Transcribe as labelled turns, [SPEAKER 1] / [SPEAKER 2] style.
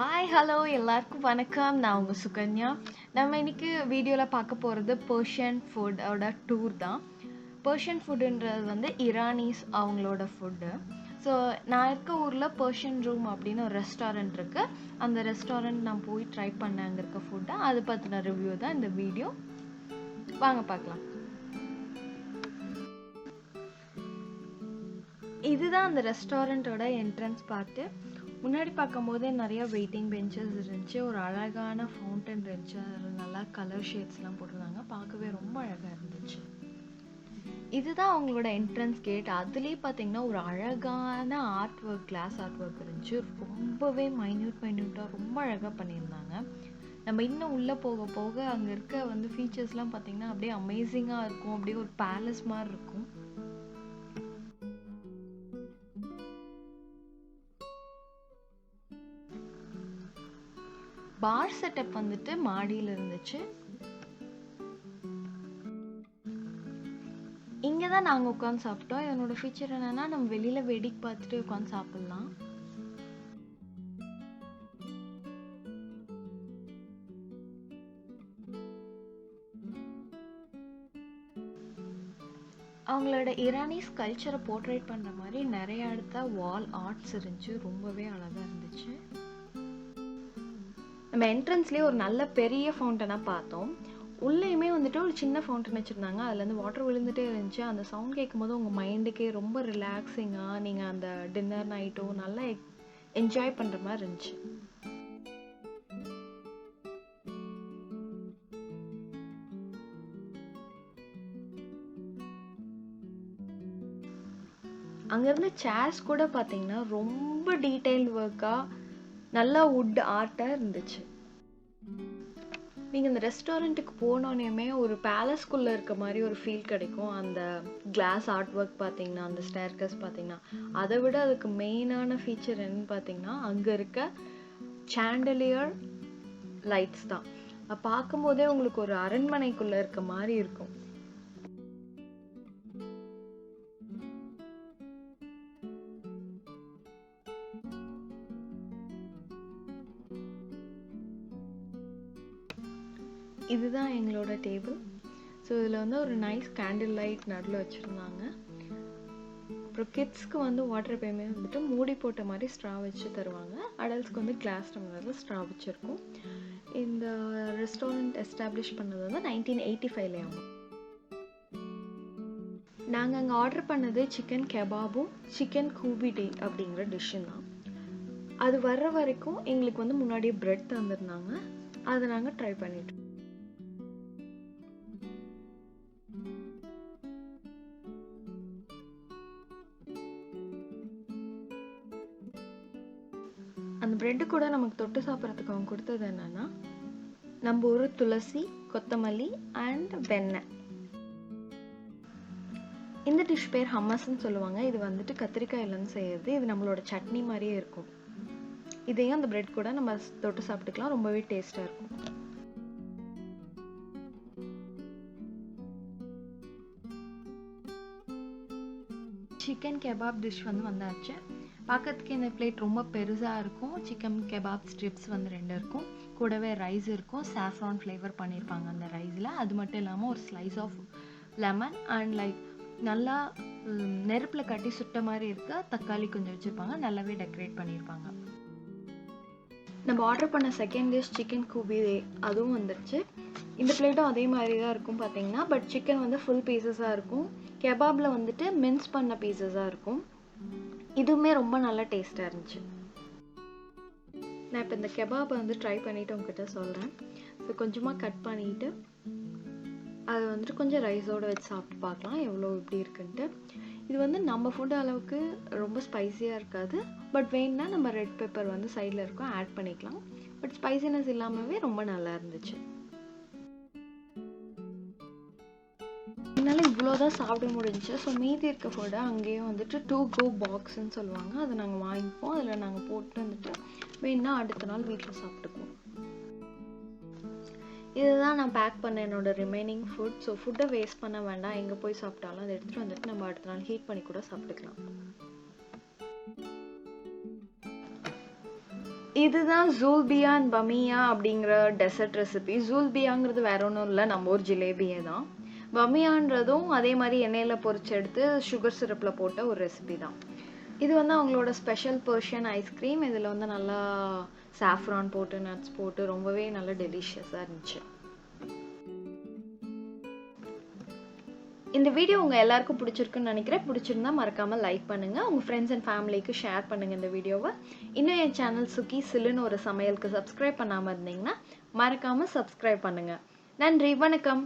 [SPEAKER 1] Hi hello எல்லாருக்கும் வணக்கம். நான் உங்கள் சுகன்யா. நம்ம இன்னைக்கு வீடியோவில் பார்க்க போகிறது பர்ஷியன் ஃபுட்டோட டூர் தான். பர்ஷியன் ஃபுட்டுன்றது வந்து இரானிஸ் அவங்களோட ஃபுட்டு ஸோ நான் இருக்க ஊரில் பர்ஷியன் ரூம் அப்படின்னு ஒரு ரெஸ்டாரண்ட் இருக்குது அந்த ரெஸ்டாரண்ட் நான் போய் ட்ரை பண்ணேன் அங்கே இருக்க ஃபுட்டை அதை பற்றின ரிவ்யூ தான் இந்த வீடியோ வாங்க பார்க்கலாம். இதுதான் அந்த ரெஸ்டாரண்ட்டோட என்ட்ரன்ஸ் பார்ட்டு முன்னாடி பார்க்கும்போது நிறைய வெயிட்டிங் பெஞ்சஸ் இருந்துச்சு. ஒரு அழகான ஃபவுண்டன் இருந்துச்சு அதில் நல்லா கலர் ஷேட்ஸ்லாம் போட்டிருந்தாங்க. பார்க்கவே ரொம்ப அழகாக இருந்துச்சு. இதுதான் அவங்களோட என்ட்ரன்ஸ் கேட் அதுலேயே பார்த்தீங்கன்னா ஒரு அழகான art work glass art work இருந்துச்சு. ரொம்பவே மைன்யூட் மைன்யூட்டாக ரொம்ப அழகாக பண்ணியிருந்தாங்க. நம்ம இன்னும் உள்ளே போக போக அங்கே இருக்க வந்து ஃபீச்சர்ஸ்லாம் பார்த்தீங்கன்னா அப்படியே அமேசிங்காக இருக்கும். அப்படியே ஒரு பேலஸ் மாதிரி இருக்கும். பார் செட்டப் வந்துட்டு மாடியில் இருந்துச்சு. இங்கே தான் நாங்கள் உட்காந்து சாப்பிட்டோம். இதனோட ஃபீச்சர் என்னன்னா நம்ம வெளியில் வெடிக்கு பார்த்துட்டு உட்காந்து சாப்பிட்லாம். அவங்களோட இரானிஸ் கல்ச்சரை போர்ட்ரேட் பண்ணுற மாதிரி நிறைய இடத்த வால் ஆர்ட்ஸ் இருந்துச்சு. ரொம்பவே அழகாக இருந்துச்சு. நம்ம என்ட்ரன்ஸ்லேயே ஒரு நல்ல பெரிய ஃபவுண்டனாக பார்த்தோம். உள்ளேயுமே வந்துட்டு ஒரு சின்ன ஃபவுண்டன் வச்சுருந்தாங்க. அதுலேருந்து வாட்டர் விழுந்துட்டே இருந்துச்சு. அந்த சவுண்ட் கேட்கும்போது உங்கள் மைண்டுக்கே ரொம்ப ரிலாக்ஸிங்காக நீங்கள் அந்த டின்னர் நைட்டோ நல்லா e- என்ஜாய் பண்ணுற மாதிரி இருந்துச்சு. அங்கே இருந்த சேர்ஸ் கூட பார்த்தீங்கன்னா ரொம்ப டீட்டெயில்டு ஒர்க்காக நல்லா வுட் ஆர்ட்டாக இருந்துச்சு. நீங்கள் இந்த ரெஸ்டாரண்ட்டுக்கு போனோன்னே ஒரு பேலஸ்குள்ளே இருக்க மாதிரி ஒரு ஃபீல் கிடைக்கும். அந்த கிளாஸ் ஆர்ட் ஒர்க் பார்த்தீங்கன்னா அந்த ஸ்டேர்கஸ் பார்த்தீங்கன்னா அதை விட அதுக்கு மெயினான ஃபீச்சர் என்னன்னு பார்த்தீங்கன்னா அங்கே இருக்க சாண்டலியர் லைட்ஸ் தான். பார்க்கும்போதே உங்களுக்கு ஒரு அரண்மனைக்குள்ளே இருக்க மாதிரி இருக்கும். இதுதான் எங்களோட டேபிள். ஸோ இதில் வந்து ஒரு நைஸ் கேண்டில் லைட் நடுவில் வச்சுருந்தாங்க. அப்புறம் கிட்ஸ்க்கு வந்து வாட்டர் எப்பயுமே வந்துட்டு மூடி போட்ட மாதிரி ஸ்ட்ரா வச்சு தருவாங்க. அடல்ட்ஸ்க்கு வந்து கிளாஸ் டம்ளரில் ஸ்ட்ரா வச்சுருக்கோம். இந்த ரெஸ்டாரண்ட் எஸ்டாப்ளிஷ் பண்ணது வந்து நைன்டீன் எயிட்டி ஃபைவ்லேயாகும் நாங்கள் அங்கே ஆர்டர் பண்ணது சிக்கன் கெபாபும் சிக்கன் கூபிடி அப்படிங்கிற டிஷ்ஷு தான். அது வர்ற வரைக்கும் எங்களுக்கு வந்து முன்னாடியே ப்ரெட் தந்துருந்தாங்க. அதை நாங்கள் ட்ரை பண்ணிட்டோம் அந்த ப்ரெட்டு கூட நமக்கு தொட்டு சாப்பிட்றதுக்கு அவங்க கொடுத்தது என்னன்னா நம்ம ஒரு துளசி கொத்தமல்லி அண்ட் வெண்ணெய். இந்த டிஷ் பேர் ஹம்மஸ்ன்னு சொல்லுவாங்க. இது வந்துட்டு கத்திரிக்காயிலேருந்து செய்யறது இது நம்மளோட சட்னி மாதிரியே இருக்கும். இதையும் அந்த ப்ரெட் கூட நம்ம தொட்டு சாப்பிட்டுக்கலாம். ரொம்பவே டேஸ்ட்டாக இருக்கும். சிக்கன் கெபாப் டிஷ் வந்து வந்தாச்சு. பார்க்கறதுக்கு இந்த பிளேட் ரொம்ப பெருசாக இருக்கும். சிக்கன் கெபாப் ஸ்ட்ரிப்ஸ் வந்து ரெண்டு இருக்கும். கூடவே ரைஸ் இருக்கும். சாஃப்ரான் ஃப்ளேவர் பண்ணியிருப்பாங்க அந்த ரைஸில் அது மட்டும் இல்லாமல் ஒரு slice of lemon and like நல்லா நெருப்பில் கட்டி சுட்ட மாதிரி இருக்க தக்காளி கொஞ்சம் வச்சுருப்பாங்க. நல்லாவே டெக்கரேட் பண்ணியிருப்பாங்க நம்ம ஆர்டர் பண்ண செகண்ட் டிஷ் சிக்கன் கூபி அதுவும் வந்துருச்சு. இந்த பிளேட்டும் அதே மாதிரி தான் இருக்கும் பார்த்தீங்கன்னா பட் சிக்கன் வந்து ஃபுல் பீசஸாக இருக்கும். கெபாபில் வந்துட்டு மின்ஸ் பண்ண பீசஸாக இருக்கும். இதுவுமே ரொம்ப நல்லா டேஸ்ட்டாக இருந்துச்சு. நான் இப்போ இந்த கெபாபை வந்து ட்ரை பண்ணிவிட்டு உங்ககிட்ட சொல்கிறேன் ஸோ கொஞ்சமாக கட் பண்ணிவிட்டு அதை வந்துட்டு கொஞ்சம் ரைஸோடு வச்சு சாப்பிட்டு பார்க்கலாம் எவ்வளோ இப்படி இருக்குன்ட்டு. இது வந்து நம்ம ஃபுட் அளவுக்கு ரொம்ப ஸ்பைஸியாக இருக்காது. பட் வேணுன்னா நம்ம ரெட் பெப்பர் வந்து சைடில் இருக்கும் ஆட் பண்ணிக்கலாம். பட் ஸ்பைசினஸ் இல்லாமவே ரொம்ப நல்லா இருந்துச்சு. என்னால் இவ்வளோ தான் சாப்பிட முடிஞ்சுச்சு. ஸோ மீதி இருக்க ஃபுட்டை அங்கேயே வந்துட்டு டூ கோ பாக்ஸ்ன்னு சொல்லுவாங்க. அதை நாங்கள் வாங்கிப்போம். அதில் நாங்கள் போட்டு வந்துட்டு வேணுன்னா அடுத்த நாள் வீட்டில் சாப்பிட்டுக்குவோம். இதுதான் நான் பேக் பண்ண என்னோட ரிமைனிங் ஃபுட் ஸோ ஃபுட்டை வேஸ்ட் பண்ண வேண்டாம். எங்கே போய் சாப்பிட்டாலும் அதை எடுத்துகிட்டு வந்துட்டு நம்ம அடுத்த நாள் ஹீட் பண்ணி கூட சாப்பிட்டுக்கலாம். இதுதான் ஜூல்பியா அண்ட் பமியா அப்படிங்கிற டெசர்ட் ரெசிபி ஜூல்பியாங்கிறது வேற ஒன்றும் இல்லை. நம்ம ஊர் ஜிலேபியே தான். பமியான்றதும் அதே மாதிரி எண்ணெயில் பொறிச்சு எடுத்து சுகர் சிரப்பில் போட்ட ஒரு ரெசிபி தான். இது வந்து அவங்களோட ஸ்பெஷல் பர்ஷியன் ஐஸ்கிரீம் இதில் வந்து நல்லா சாஃப்ரான் போட்டு நட்ஸ் போட்டு ரொம்பவே நல்லா டெலிஷியஸாக இருந்துச்சு. இந்த வீடியோ உங்கள் எல்லாருக்கும் பிடிச்சிருக்குன்னு நினைக்கிறேன். பிடிச்சிருந்தா மறக்காமல் லைக் பண்ணுங்கள் உங்கள் ஃப்ரெண்ட்ஸ் அண்ட் ஃபேமிலிக்கு ஷேர் பண்ணுங்கள் இந்த வீடியோவை இன்னும் என் சேனல் சுக்கி சில்லுன்னு ஒரு சமையலுக்கு சப்ஸ்கிரைப் பண்ணாமல் இருந்தீங்கன்னா மறக்காமல் சப்ஸ்கிரைப் பண்ணுங்கள் நன்றி. வணக்கம்.